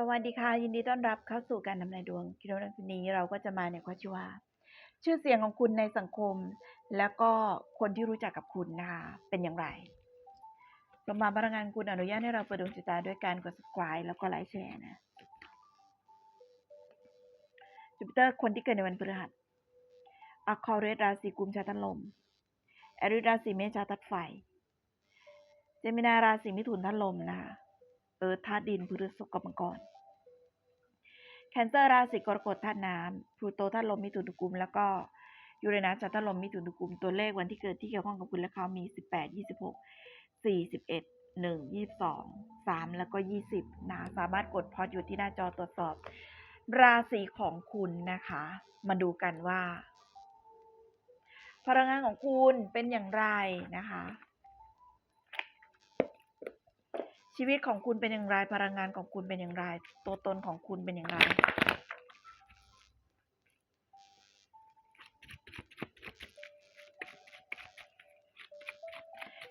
สวัสดีค่ะ ยินดีต้อนรับเข้าสู่การทำนายดวงกิโลนันนี้เราก็จะมาในข้อชื่อว่า ชื่อเสียงของคุณในสังคม แล้วก็คนที่รู้จักกับคุณนะคะเป็นอย่างไรเรามาพนักงานคุณอนุญาตให้เราเปิดดวงชะตาด้วยการกด subscribe แล้วก็ไลค์แชร์นะจูปิเตอร์คนที่เกิดในวันพฤหัสอะคอเรสราศีกุมชาตันลมแอริราศีเมษชาตัดไฟเจมินาราศีมิถุนทันลมนะคะ เอิร์ธธาตุดินพฤษภกับมังกรแคนเซอร์ราศีกรกฎธาตุน้ำพลูโตธาตุลมมิถุนกุม แล้วก็ยูเรนัสจัตุลมมิถุนกุม ตัวเลขวันที่เกิดที่เกี่ยวข้องกับคุณและเขามี 18 26 41 1 22 3 แล้วก็ 20 นะ สามารถกดพอดอยู่ที่หน้าจอตรวจสอบ ราศีของคุณนะคะ มาดูกันว่า พลังงานของคุณเป็นอย่างไรนะคะ ชีวิตของคุณเป็นอย่างไร พลังงานของคุณเป็นอย่างไร ตัวตนของคุณเป็นอย่างไร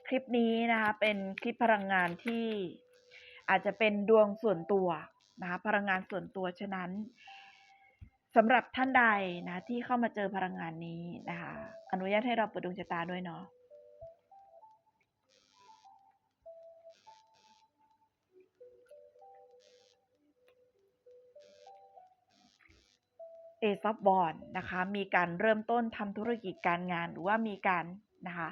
คลิปนี้นะคะเป็นคลิปพลังงานที่อาจจะเป็นดวงส่วนตัวนะคะพลังงานส่วนตัวฉะนั้นสำหรับท่านใดนะที่เข้ามาเจอพลังงานนี้นะคะอนุญาตให้เราเปิดดวงชะตาด้วยเนาะ เอซอฟบอลนะคะมีการเริ่มต้นทำธุรกิจการงานหรือว่ามีการนะคะ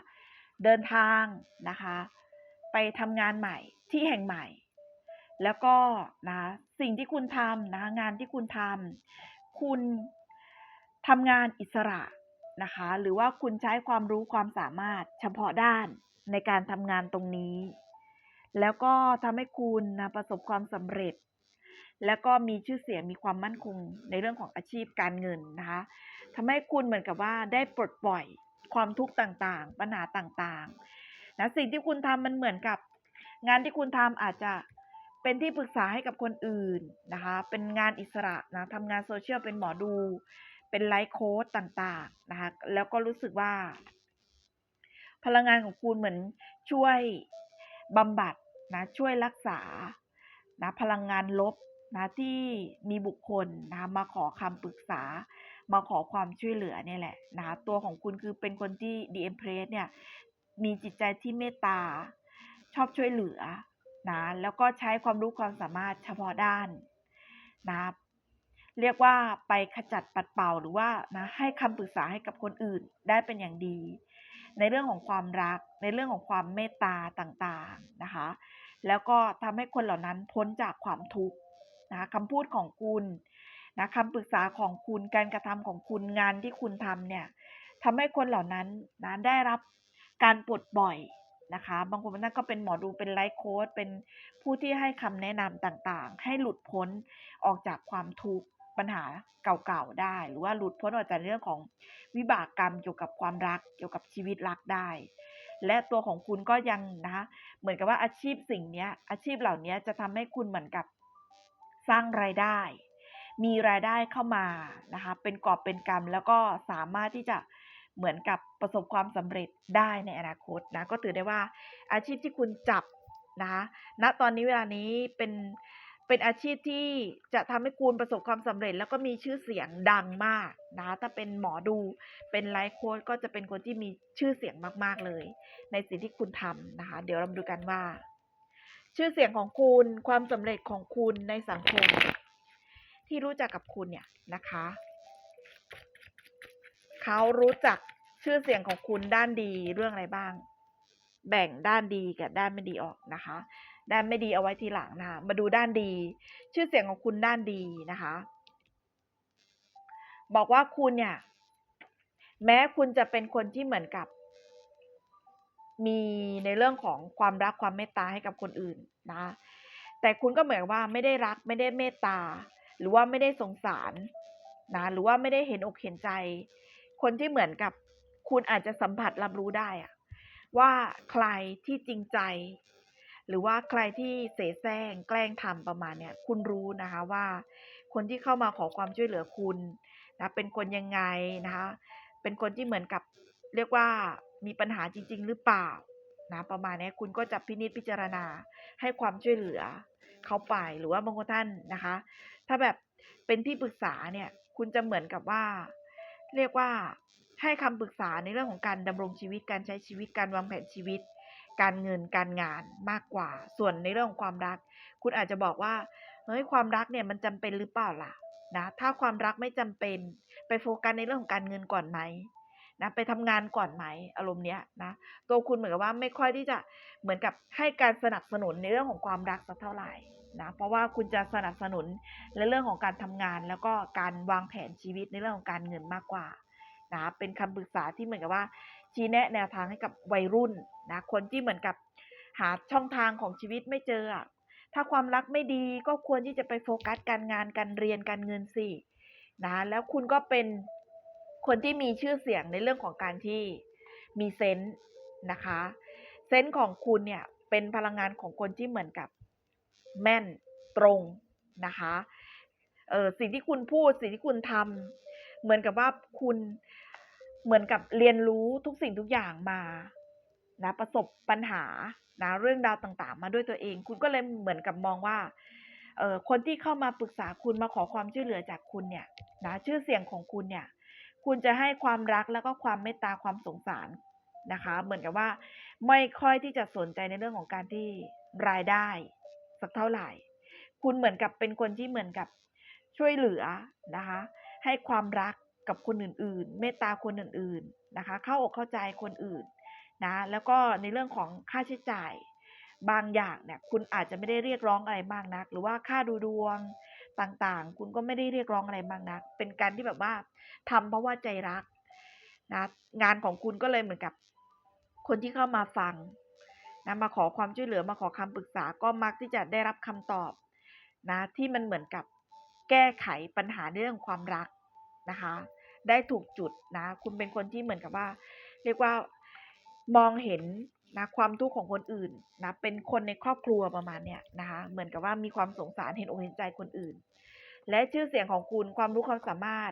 เดินทางนะคะไปทำงานใหม่ที่แห่งใหม่ แล้วก็นะสิ่งที่คุณทำนะะงานที่คุณทำคุณทำงานอิสระนะคะหรือว่าคุณใช้ความรู้ความสามารถเฉพาะด้านในการทำงานตรงนี้ แล้วก็ทำให้คุณนะประสบความสำเร็จ แล้วก็มีชื่อเสียงมีความมั่นคงในเรื่องของอาชีพการเงินนะคะทำให้คุณเหมือนกับว่าได้ปลดปล่อยความทุกข์ต่างๆ ปัญหาต่างๆนะสิ่งที่คุณทำมันเหมือนกับ งานที่คุณทำอาจจะเป็นที่ปรึกษาให้กับคนอื่นนะคะ เป็นงานอิสระนะทำงานโซเชียลเป็นหมอดู เป็นไลฟ์โค้ดต่างๆนะคะ แล้วก็รู้สึกว่า พลังงานของคุณเหมือนช่วยบำบัดนะ ช่วยรักษานะพลังงานลบ นะที่มีบุคคลนะมาขอคำปรึกษา มาขอความช่วยเหลือเนี่ยแหละนะตัวของคุณคือเป็นคนที่ดีเอ็มเพรสเนี่ยมีจิตใจที่เมตตา ชอบช่วยเหลือนะแล้วก็ใช้ความรู้ความสามารถเฉพาะด้านนะเรียกว่าไปขจัดปัดเป่าหรือว่านะให้คำปรึกษาให้กับคนอื่นได้เป็นอย่างดี ในเรื่องของความรัก ในเรื่องของความเมตตาต่างๆนะคะ แล้วก็ทำให้คนเหล่านั้นพ้นจากความทุกข์ นะคะคำพูดของคุณนะคำปรึกษาของคุณการกระทำของคุณงานที่คุณทำเนี่ยทำให้คนเหล่านั้นนะได้รับการปลดปล่อยนะคะ บางคนนั่นก็เป็นหมอดูเป็นไลฟ์โค้ดเป็นผู้ที่ให้คำแนะนำต่างๆ ให้หลุดพ้นออกจากความทุกข์ปัญหาเก่าๆได้ หรือว่าหลุดพ้นออกจากเรื่องของวิบากกรรมเกี่ยวกับความรักเกี่ยวกับชีวิตรักได้ และตัวของคุณก็ยังนะคะเหมือนกับว่าอาชีพสิ่งนี้อาชีพเหล่านี้จะทำให้คุณเหมือนกับ สร้างรายได้ มีรายได้เข้ามานะคะ เป็นกอบเป็นกรรมแล้วก็สามารถที่จะเหมือนกับประสบความสำเร็จได้ในอนาคตนะ ก็ถือได้ว่าอาชีพที่คุณจับนะคะณตอนนี้เวลานี้เป็นเป็นอาชีพที่จะทำให้คุณประสบความสำเร็จ แล้วก็มีชื่อเสียงดังมากนะถ้าเป็นหมอดูเป็นไลฟ์โค้ชก็จะเป็นคนที่มีชื่อเสียงมาก ๆเลย ในสิ่งที่คุณทำนะคะ เดี๋ยวเรามาดูกันว่า ชื่อเสียงของคุณความสำเร็จของคุณในสังคม ที่รู้จักกับคุณเนี่ยนะคะ เขารู้จักชื่อเสียงของคุณด้านดีเรื่องอะไรบ้าง แบ่งด้านดีกับด้านไม่ดีออกนะคะ ด้านไม่ดีเอาไว้ทีหลังนะคะมาดูด้านดี ชื่อเสียงของคุณด้านดีนะคะ บอกว่าคุณเนี่ย แม้คุณจะเป็นคนที่เหมือนกับ มีในเรื่องของความรักความเมตตาให้กับคนอื่นนะ แต่คุณก็เหมือนว่าไม่ได้รักไม่ได้เมตตา หรือว่าไม่ได้สงสารนะหรือว่าไม่ได้เห็นอกเห็นใจ คนที่เหมือนกับคุณอาจจะสัมผัสรับรู้ได้อะว่าใครที่จริงใจ หรือว่าใครที่เสแสร้งแกล้งทำประมาณเนี้ยคุณรู้นะคะว่า คนที่เข้ามาขอความช่วยเหลือคุณนะเป็นคนยังไงนะคะเป็นคนที่เหมือนกับเรียกว่า มีปัญหาจริง ๆ หรือเปล่านะประมาณนี้คุณก็จะพินิจพิจารณาให้ความช่วยเหลือเขาไปหรือว่าบางคนท่านนะคะ ถ้าแบบเป็นที่ปรึกษาเนี่ยคุณจะเหมือนกับว่า เรียกว่าให้คำปรึกษาในเรื่องของการดำรงชีวิตการใช้ชีวิตการวางแผนชีวิต การเงินการงานมากกว่า ส่วนในเรื่องของความรัก คุณอาจจะบอกว่าเฮ้ยความรักเนี่ยมันจำเป็นหรือเปล่าล่ะนะถ้าความรักไม่จำเป็น ไปโฟกัสในเรื่องของการเงินก่อนไหม นะไปทำงานก่อนไหมอารมณ์เนี้ยนะตัวคุณเหมือนกับว่าไม่ค่อยที่จะเหมือนกับให้การสนับสนุนในเรื่องของความรักสักเท่าไหร่นะเพราะว่าคุณจะสนับสนุนในเรื่องของการทำงาน แล้วก็การวางแผนชีวิตในเรื่องของการเงินมากกว่านะเป็นคำปรึกษาที่เหมือนกับว่าชี้แนะแนวทางให้กับวัยรุ่นนะคนที่เหมือนกับหาช่องทางของชีวิตไม่เจอ ถ้าความรักไม่ดีก็ควรที่จะไปโฟกัสการงานการเรียนการเงินสินะแล้วคุณก็เป็น คนที่มีชื่อเสียงในเรื่องของการที่มีเซนส์นะคะ เซนส์ของคุณเนี่ยเป็นพลังงานของคนที่เหมือนกับแม่นตรงนะคะเออสิ่งที่คุณพูดสิ่งที่คุณทำเหมือนกับว่าคุณเหมือนกับเรียนรู้ทุกสิ่งทุกอย่างมานะประสบปัญหานะเรื่องราวต่างๆ มาด้วยตัวเอง คุณก็เลยเหมือนกับมองว่าเออคนที่เข้ามาปรึกษาคุณมาขอความช่วยเหลือจากคุณเนี่ยนะชื่อเสียงของคุณเนี่ย คุณจะให้ความรักแล้วก็ความเมตตาความสงสารนะคะ เหมือนกับว่า ไม่ค่อยที่จะสนใจในเรื่องของการที่รายได้ สักเท่าไหร่ คุณเหมือนกับเป็นคนที่เหมือนกับช่วยเหลือนะคะ ให้ความรักกับคนอื่น ๆ เมตตาคนอื่น ๆนะคะ เข้าอกเข้าใจคนอื่นนะแล้วก็ในเรื่องของค่าใช้จ่าย บางอย่างเนี่ยคุณอาจจะไม่ได้เรียกร้องอะไรมากนัก หรือว่าค่าดูดวง ต่างๆ คุณก็ไม่ได้เรียกร้องอะไรมากนักเป็นการที่แบบว่าทำเพราะว่าใจรักนะงานของคุณก็เลยเหมือนกับ คนที่เข้ามาฟังนะมาขอความช่วยเหลือมาขอคำปรึกษาก็มักที่จะได้รับคำตอบนะที่มันเหมือนกับแก้ไขปัญหาเรื่องความรักนะคะ ได้ถูกจุดนะ คุณเป็นคนที่เหมือนกับว่า เรียกว่ามองเห็น นะความทุกข์ของคนอื่นนะเป็นคนในครอบครัวประมาณเนี้ยนะคะเหมือนกับว่ามีความสงสารเห็นอกเห็นใจคนอื่น และชื่อเสียงของคุณความรู้ความสามารถ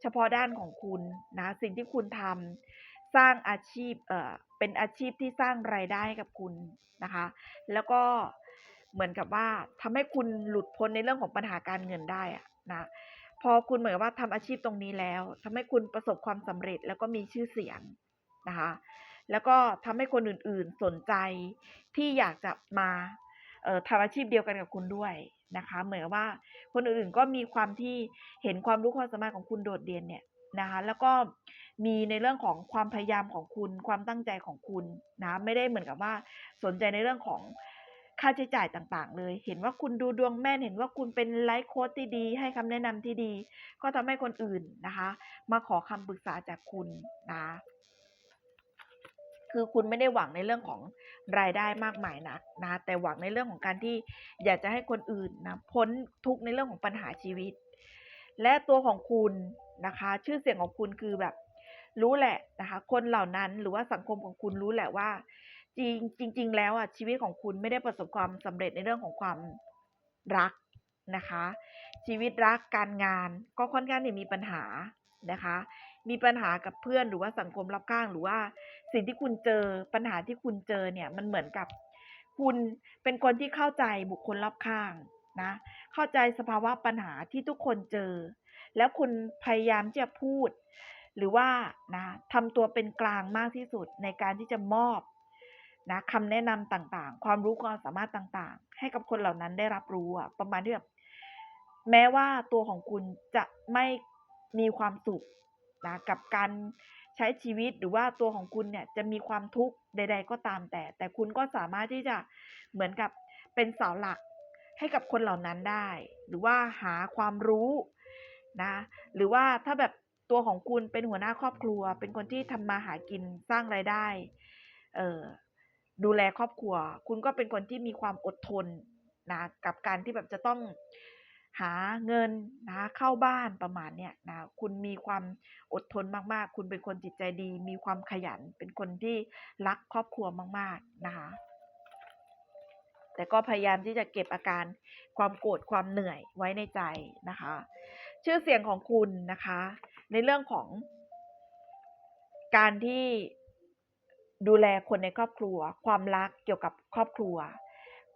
เฉพาะด้านของคุณนะสิ่งที่คุณทำสร้างอาชีพเอ่อเป็นอาชีพที่สร้างรายได้ให้กับคุณนะคะ แล้วก็เหมือนกับว่าทำให้คุณหลุดพ้นในเรื่องของปัญหาการเงินได้อะนะพอคุณเหมือนกับว่าทำอาชีพตรงนี้แล้วทำให้คุณประสบความสำเร็จแล้วก็มีชื่อเสียงนะคะ แล้วก็ทำให้คนอื่นๆสนใจที่อยากจะมาทำอาชีพเดียวกันกับคุณด้วยนะคะ เหมือนว่าคนอื่นๆก็มีความที่เห็นความรู้ความสามารถของคุณโดดเด่นเนี่ยนะคะแล้วก็มีในเรื่องของความพยายามของคุณความตั้งใจของคุณนะไม่ได้เหมือนกับว่าสนใจในเรื่องของค่าใช้จ่ายต่างๆ เลย เห็นว่าคุณดูดวงแม่น เห็นว่าคุณเป็นไลฟ์โค้ชที่ดี ให้คำแนะนำที่ดี ก็ทำให้คนอื่นนะคะ มาขอคำปรึกษาจากคุณนะ คือคุณไม่ได้หวังในเรื่องของรายได้มากมายนักนะแต่หวังในเรื่องของการที่อยากจะให้คนอื่นนะพ้นทุกข์ในเรื่องของปัญหาชีวิต และตัวของคุณนะคะ ชื่อเสียงของคุณคือแบบรู้แหละนะคะ คนเหล่านั้นหรือว่าสังคมของคุณรู้แหละว่า จริงจริง ๆ แล้วอะชีวิตของคุณไม่ได้ประสบความสำเร็จในเรื่องของความรักนะคะ ชีวิตรักการงานก็ค่อนข้างที่มีปัญหานะคะ มีปัญหากับเพื่อนหรือว่าสังคมรอบข้างหรือว่า สิ่งที่คุณเจอปัญหาที่คุณเจอเนี่ยมันเหมือนกับ คุณเป็นคนที่เข้าใจบุคคลรอบข้างนะเข้าใจสภาวะปัญหาที่ทุกคนเจอ แล้วคุณพยายามที่จะพูด หรือว่านะทำตัวเป็นกลางมากที่สุดในการที่จะมอบนะคำแนะนำต่างๆ ความรู้ความสามารถต่างๆ ให้กับคนเหล่านั้นได้รับรู้อะประมาณที่แบบแม้ว่าตัวของคุณจะไม่มีความสุข นะกับการใช้ชีวิตหรือว่าตัวของคุณเนี่ยจะมีความทุกข์ใด ๆ ก็ตามแต่ แต่คุณก็สามารถที่จะเหมือนกับเป็นเสาหลักให้กับคนเหล่านั้นได้ หรือว่าหาความรู้นะหรือว่าถ้าแบบตัวของคุณเป็นหัวหน้าครอบครัว เป็นคนที่ทำมาหากินสร้างรายได้เอ่อดูแลครอบครัว คุณก็เป็นคนที่มีความอดทนนะกับการที่แบบจะต้อง หาเงินนะเข้าบ้านประมาณเนี้ยนะคุณมีความอดทนมากๆ คุณเป็นคนจิตใจดี มีความขยันเป็นคนที่รักครอบครัวมาก ๆนะคะแต่ก็พยายามที่จะเก็บอาการความโกรธความเหนื่อยไว้ในใจนะคะ ชื่อเสียงของคุณนะคะ ในเรื่องของ การที่ดูแลคนในครอบครัว ความรักเกี่ยวกับครอบครัว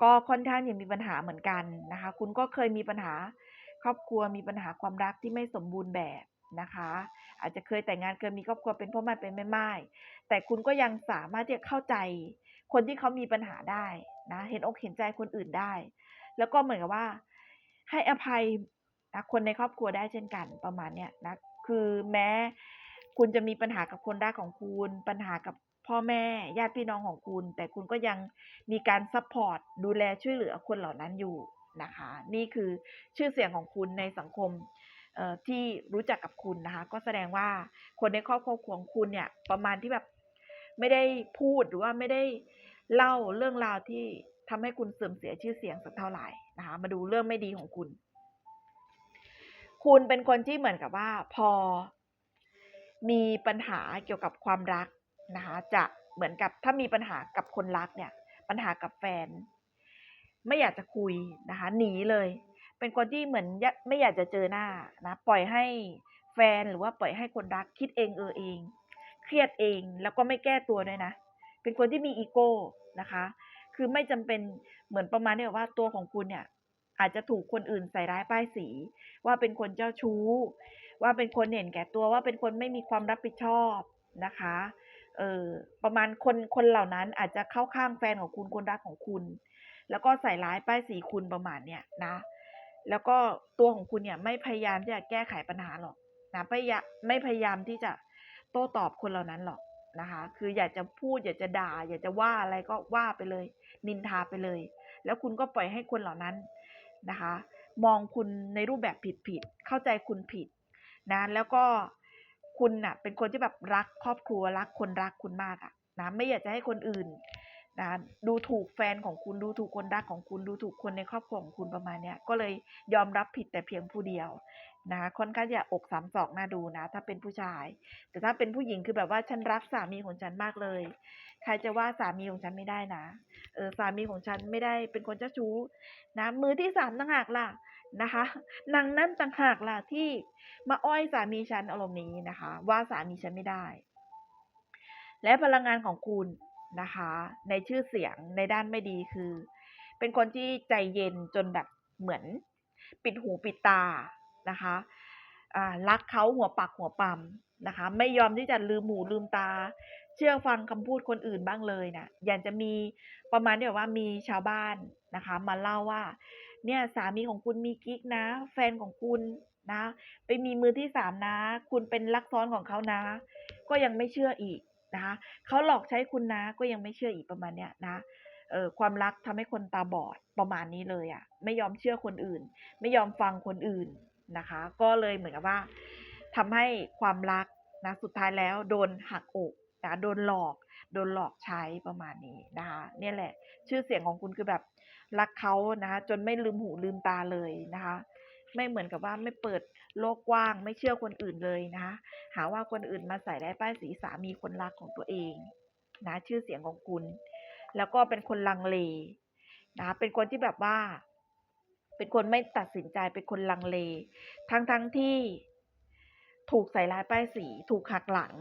ก็ค่อนข้างจะมีปัญหาเหมือนกันนะคะ คุณก็เคยมีปัญหาครอบครัวมีปัญหาความรักที่ไม่สมบูรณ์แบบนะคะ อาจจะเคยแต่งงานเคยมีครอบครัวเป็นพ่อแม่เป็นแม่ไม้แต่คุณก็ยังสามารถที่จะเข้าใจ คนที่เขามีปัญหาได้นะเห็นอกเห็นใจคนอื่นได้ แล้วก็เหมือนกับว่า ให้อภัยนะคนในครอบครัวได้เช่นกันประมาณเนี้ยนะคือแม้คุณจะมีปัญหากับคนรักของคุณ ปัญหากับ พ่อแม่ญาติพี่น้องของคุณ แต่คุณก็ยังมีการซัพพอร์ตดูแลช่วยเหลือคนเหล่านั้นอยู่นะคะ นี่คือชื่อเสียงของคุณในสังคมที่รู้จักกับคุณนะคะ ก็แสดงว่าคนในครอบครัวของคุณเนี่ยประมาณที่แบบไม่ได้พูดหรือว่าไม่ได้เล่าเรื่องราวที่ทำให้คุณเสื่อมเสียชื่อเสียงสักเท่าไหร่นะคะ มาดูเรื่องไม่ดีของคุณ คุณเป็นคนที่เหมือนกับว่าพอมีปัญหาเกี่ยวกับความรัก นะคะจะเหมือนกับถ้ามีปัญหากับคนรักเนี่ย ปัญหากับแฟน ไม่อยากจะคุยนะคะหนีเลย เป็นคนที่เหมือนไม่อยากจะเจอหน้านะปล่อยให้แฟนหรือว่าปล่อยให้คนรักคิดเองเออเอง เครียดเองแล้วก็ไม่แก้ตัวด้วยนะ เป็นคนที่มีอีโก้นะคะ คือไม่จำเป็นเหมือนประมาณนี้ว่าตัวของคุณเนี่ยอาจจะถูกคนอื่นใส่ร้ายป้ายสี ว่าเป็นคนเจ้าชู้ ว่าเป็นคนเห็นแก่ตัวว่าเป็นคนไม่มีความรับผิดชอบนะคะ เออประมาณคนคนเหล่านั้นอาจจะเข้าข้างแฟนของคุณคนรักของคุณ แล้วก็ใส่ร้ายป้ายสีคุณประมาณเนี้ยนะ แล้วก็ตัวของคุณเนี่ยไม่พยายามที่จะแก้ไขปัญหาหรอกนะพยายามไม่พยายามที่จะโต้ตอบคนเหล่านั้นหรอกนะคะ คืออยากจะพูดอยากจะด่า อยากจะว่าอะไรก็ว่าไปเลย นินทาไปเลย แล้วคุณก็ปล่อยให้คนเหล่านั้นนะคะ มองคุณในรูปแบบผิดๆเข้าใจคุณผิดนะแล้วก็ คุณน่ะ เป็นคนที่แบบรักครอบครัวรักคนรักคุณมากอะนะไม่อยากจะให้คนอื่นนะดูถูกแฟนของคุณดูถูกคนรักของคุณดูถูกคนในครอบครัวของคุณประมาณเนี้ยก็เลยยอมรับผิดแต่เพียงผู้เดียวนะค่อนข้างจะอกสามศอกน่าดูนะ ถ้าเป็นผู้ชาย แต่ถ้าเป็นผู้หญิงคือแบบว่าฉันรักสามีของฉันมากเลย ใครจะว่าสามีของฉันไม่ได้นะเออสามีของฉันไม่ได้เป็นคนเจ้าชู้นะมือที่สามต่างหากล่ะ นะคะนางนั่นต่างหากล่ะที่มาอ้อยสามีฉันอารมณ์นี้นะคะ ว่าสามีฉันไม่ได้ และพลังงานของคุณนะคะ ในชื่อเสียงในด้านไม่ดีคือ เป็นคนที่ใจเย็นจนแบบเหมือน ปิดหูปิดตานะคะรักเขาหัวปักหัวปั๊มนะคะ ไม่ยอมที่จะลืมหูลืมตา เชื่อฟังคำพูดคนอื่นบ้างเลยนะอยางจะมีประมาณที่แบบว่ามีชาวบ้านนะคะ มาเล่าว่า เนี่ยสามีของคุณมีกิ๊กนะ แฟนของคุณนะ ไปมีมือที่สามนะ คุณเป็นลักซ้อนของเขานะ ก็ยังไม่เชื่ออีกนะคะเขาหลอกใช้คุณนะ ก็ยังไม่เชื่ออีกประมาณเนี้ยนะเออความรักทำให้คนตาบอดประมาณนี้เลยอะ่ะ ไม่ยอมเชื่อคนอื่น ไม่ยอมฟังคนอื่นนะคะ ก็เลยเหมือนกับว่าทำให้ความรักนะสุดท้ายแล้วโดนหักอกนะโดนหลอก โดนหลอกใช้ประมาณนี้นะคะเนี่ยแหละ ชื่อเสียงของคุณคือแบบ รักเขานะคะจนไม่ลืมหูลืมตาเลยนะคะ ไม่เหมือนกับว่าไม่เปิดโลกกว้าง ไม่เชื่อคนอื่นเลยนะคะหาว่าคนอื่นมาใส่ได้ป้ายสีสามีคนรักของตัวเองนะชื่อเสียงของคุณ แล้วก็เป็นคนลังเลนะเป็นคนที่แบบว่า เป็นคนไม่ตัดสินใจเป็นคนลังเล ทั้งทั้งที่ถูกใส่ร้ายป้ายสีถูกหักหลัง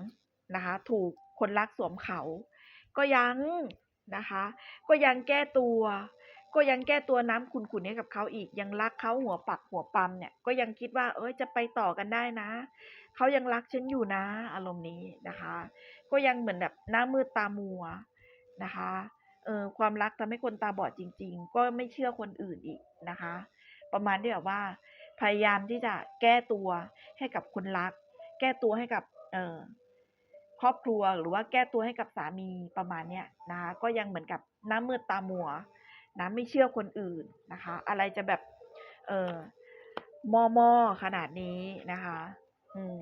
นะคะ ถูกคนรักสวมเขา ก็ยังนะคะ ก็ยังแก้ตัว ก็ยังแก้ตัวน้ำขุนๆให้กับเขาอีก ยังรักเขาหัวปักหัวปั๊มเนี่ย ก็ยังคิดว่า เอ้ยจะไปต่อกันได้นะ เขายังรักฉันอยู่นะ อารมณ์นี้นะคะ ก็ยังเหมือนแบบหน้ามืดตามัวนะคะ เออความรักทำให้คนตาบอดจริง ๆ ก็ไม่เชื่อคนอื่นอีกนะคะ ประมาณที่แบบว่า พยายามที่จะแก้ตัวให้กับคนรัก แก้ตัวให้กับ เอ่อครอบครัวหรือว่าแก้ตัวให้กับสามีประมาณเนี้ยนะคะ ก็ยังเหมือนกับหน้ามืดตามัว นะไม่เชื่อคนอื่นนะคะ อะไรจะแบบ เออมอมอขนาดนี้นะคะ อืม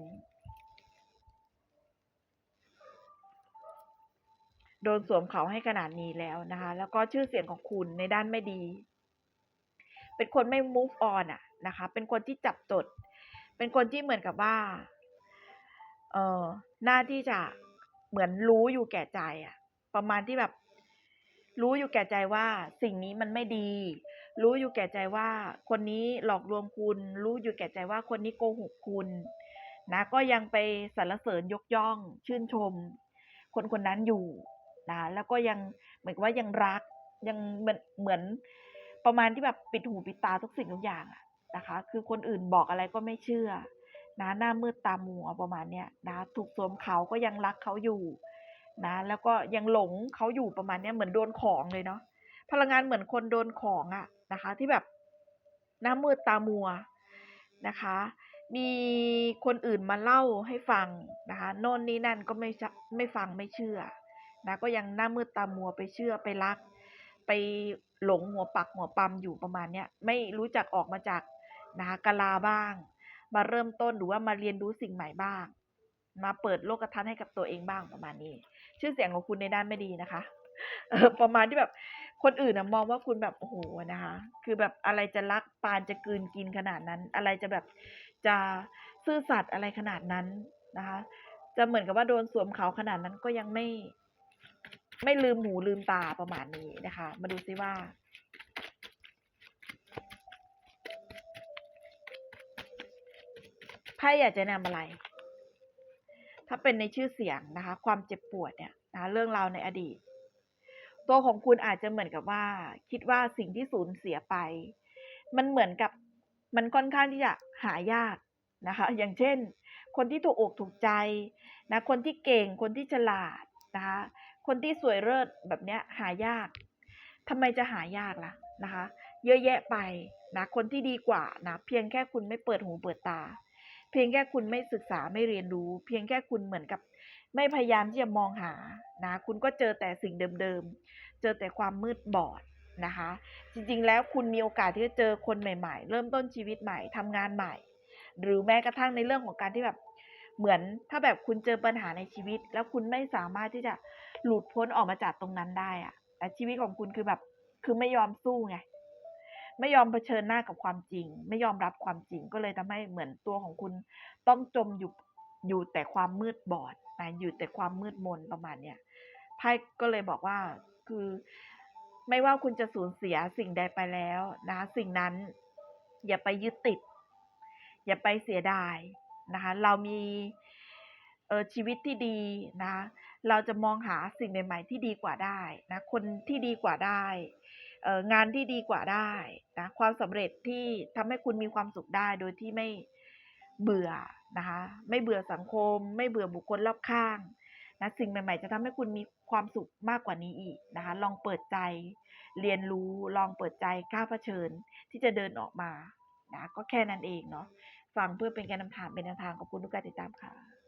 โดนสวมเขาให้ขนาดนี้แล้วนะคะ แล้วก็ชื่อเสียงของคุณในด้านไม่ดี เป็นคนไม่ move on อะนะคะ เป็นคนที่จับจด เป็นคนที่เหมือนกับว่า เอ่อหน้าที่จะเหมือนรู้อยู่แก่ใจอะประมาณที่แบบ รู้อยู่แก่ใจว่าสิ่งนี้มันไม่ดี รู้อยู่แก่ใจว่า คนนี้หลอกลวงคุณ รู้อยู่แก่ใจว่าคนนี้โกหกคุณ นะ ก็ยังไปสรรเสริญยกย่อง ชื่นชม คนคนนั้นอยู่นะแล้วก็ยังเหมือนว่ายังรัก ยังเหมือนเหมือนประมาณที่แบบปิดหูปิดตาทุกสิ่งทุกอย่างนะคะ คือคนอื่นบอกอะไรก็ไม่เชื่อนะหน้ามืดตามัวประมาณเนี้ยนะถูกสวมเขาก็ยังรักเขาอยู่ นะแล้วก็ยังหลงเขาอยู่ประมาณเนี้ยเหมือนโดนของเลยเนาะพลังงานเหมือนคนโดนของอะนะคะ ที่แบบหน้ามืดตามัวนะคะ มีคนอื่นมาเล่าให้ฟังนะคะโน่นนี่นั่นก็ไม่ไม่ฟังไม่เชื่อนะก็ยังหน้ามืดตามัวไปเชื่อไปรัก ไปหลงหัวปักหัวปั๊มอยู่ประมาณเนี้ยไม่รู้จักออกมาจากนะคะกะลาบ้าง มาเริ่มต้นหรือว่ามาเรียนรู้สิ่งใหม่บ้าง มาเปิดโลกทัศน์ให้กับตัวเองบ้างประมาณนี้ ชื่อเสียงของคุณในด้านไม่ดีนะคะประมาณที่แบบคนอื่นนะมองว่าคุณแบบโอ้โหนะคะ คือแบบอะไรจะรักปานจะกืนกินขนาดนั้น อะไรจะแบบจะซื่อสัตย์อะไรขนาดนั้นนะคะ จะเหมือนกับว่าโดนสวมเขาขนาดนั้นก็ยังไม่ ไม่ลืมหูลืมตาประมาณนี้นะคะ มาดูซิว่า ไพ่อยากจะนำอะไร ถ้าเป็นในชื่อเสียงนะคะ ความเจ็บปวดเนี่ยนะะเรื่องราวในอดีต ตัวของคุณอาจจะเหมือนกับว่า คิดว่าสิ่งที่สูญเสียไป มันเหมือนกับมันค่อนข้างที่จะหายากนะคะ อย่างเช่น คนที่ถูกอกถูกใจนะคนที่เก่งคนที่ฉลาดนะคะ คนที่สวยเลิศแบบเนี้ยหายากทำไมจะหายากล่ะนะคะ เยอะแยะไปนะคนที่ดีกว่านะเพียงแค่คุณไม่เปิดหูเปิดตา เพียงแค่คุณไม่ศึกษาไม่เรียนรู้ เพียงแค่คุณเหมือนกับ ไม่พยายามที่จะมองหานะคุณก็เจอแต่สิ่งเดิมๆ เจอแต่ความมืดบอดนะคะ จริงๆ แล้วคุณมีโอกาสที่จะเจอคนใหม่ ๆ เริ่มต้นชีวิตใหม่ทำงานใหม่ หรือแม้กระทั่งในเรื่องของการที่แบบเหมือนถ้าแบบคุณเจอปัญหาในชีวิต แล้วคุณไม่สามารถที่จะหลุดพ้นออกมาจากตรงนั้นได้อะแต่ชีวิตของคุณคือแบบคือไม่ยอมสู้ไง ไม่ยอมเผชิญหน้ากับความจริง ไม่ยอมรับความจริงก็เลยทำให้เหมือนตัวของคุณต้องจมอยู่อยู่แต่ความมืดบอดนะอยู่แต่ความมืดมนประมาณเนี้ยไพ่ก็เลยบอกว่าคือไม่ว่าคุณจะสูญเสียสิ่งใดไปแล้วนะสิ่งนั้น อย่าไปยึดติด อย่าไปเสียดายนะคะเรามีเออชีวิตที่ดีนะ เราจะมองหาสิ่งใหม่ๆที่ดีกว่าได้นะคนที่ดีกว่าได้ งานที่ดีกว่าได้นะความสำเร็จที่ทำให้คุณมีความสุขได้โดยที่ไม่เบื่อนะคะไม่เบื่อสังคม ไม่เบื่อบุคคลรอบข้างนะสิ่งใหม่ ๆ จะทำให้คุณมีความสุขมากกว่านี้อีกนะคะลองเปิดใจเรียนรู้ลองเปิดใจกล้าเผชิญที่จะเดินออกมานะก็แค่นั้นเองเนาะฟังเพื่อเป็นการนำทางเป็นแนวทางขอบคุณทุกการติดตามค่ะ